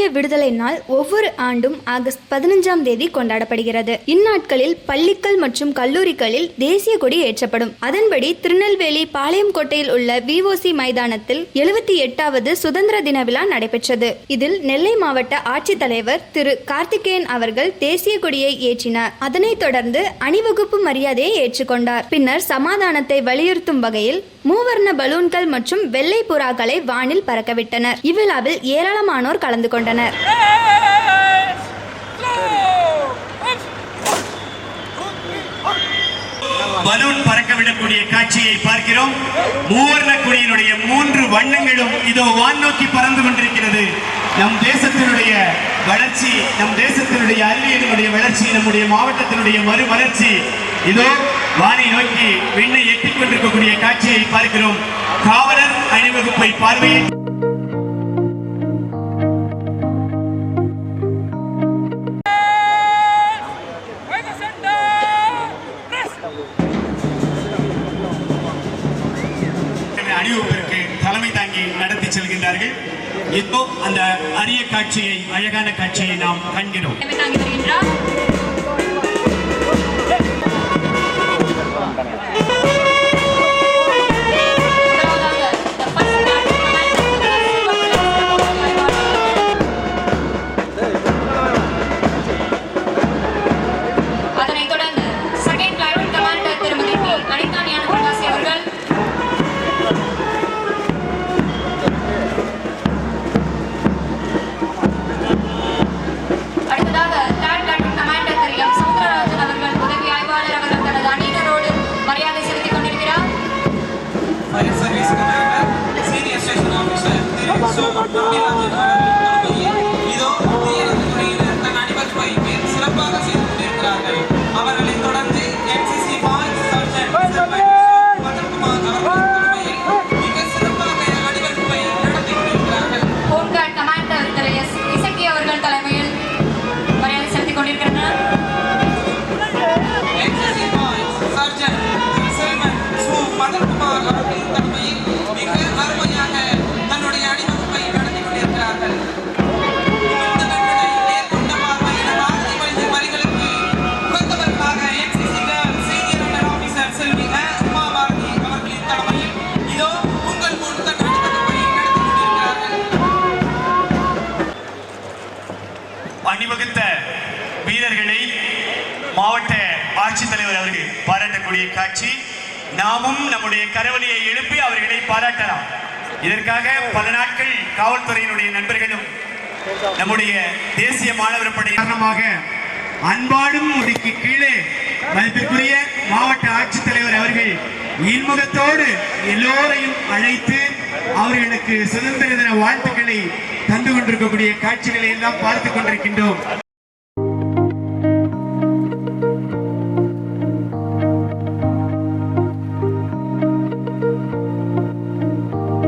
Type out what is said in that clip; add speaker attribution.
Speaker 1: இந்திய விடுதலை நாள் ஒவ்வொரு ஆண்டும் ஆகஸ்ட் பதினஞ்சாம் தேதி கொண்டாடப்படுகிறது. இந்நாட்களில் பள்ளிகள் மற்றும் கல்லூரிகளில் தேசிய கொடி ஏற்றப்படும். அதன்படி திருநெல்வேலி பாளையங்கோட்டையில் உள்ள விஓசி மைதானத்தில் எழுபத்தி எட்டாவது சுதந்திர தின விழா நடைபெற்றது. இதில் நெல்லை மாவட்ட ஆட்சித்தலைவர் திரு கார்த்திகேயன் அவர்கள் தேசிய கொடியை ஏற்றினார். அதனைத் தொடர்ந்து அணிவகுப்பு மரியாதையை ஏற்றுக்கொண்டார். பின்னர் சமாதானத்தை வலியுறுத்தும் வகையில் மூவர்ண பலூன்கள் மற்றும் வெள்ளை புறாக்களை வானில் பறக்கவிட்டனர். இவ்விழாவில் ஏராளமானோர் கலந்து கொண்டனர்.
Speaker 2: பலூன் பறக்கவிடக்கூடிய காட்சியை பார்க்கிறோம். மூவர்ண குடியினுடைய மூன்று வண்ணங்களும் இதோ வான் நோக்கி பறந்து கொண்டிருக்கிறது. நம் தேசத்தினுடைய வளர்ச்சி நம் தேசத்தினுடைய அறிவியலினுடைய வளர்ச்சி நம்முடைய மாவட்டத்தினுடைய மறுமலர்ச்சி இதோ வானை நோக்கி விண்ணை எட்டிக் கொண்டிருக்கக்கூடிய காட்சியை பார்க்கிறோம். காவலர் அணிவகுப்பை பார்வையிட்டு அணிவகுப்பிற்கு தலைமை தாங்கி நடத்தி செல்கின்றார்கள். இப்போ அந்த அரிய காட்சியை அழகான காட்சியை நாம் காண்கிறோம்.
Speaker 3: சர்ஜன்
Speaker 4: திரு
Speaker 3: செல்வன் சு மதன்குமார் அவர்களின் தலைமையில் மிக அருமையாக
Speaker 2: வீரர்களை மாவட்ட ஆட்சித்தலைவர் அவர்கள் பாராட்டக்கூடிய காட்சி நாமும் நம்முடைய கரவலியை எழுப்பி அவர்களை பாராட்டலாம். இதற்காக பல நாட்கள் காவல்துறையினுடைய நண்பர்களும் நம்முடைய தேசிய மாணவர் படை காரணமாக அன்பாடும் முடிக்கு கீழே மதிப்பிற்குரிய மாவட்ட ஆட்சித்தலைவர் அவர்கள் இன்முகத்தோடு எல்லோரையும் அழைத்து அவர்களுக்கு சுதந்திர தின வாழ்த்துக்களை தந்து கொண்டிருக்கக்கூடிய காட்சிகளை எல்லாம் பார்த்து கொண்டிருக்கின்றோம்.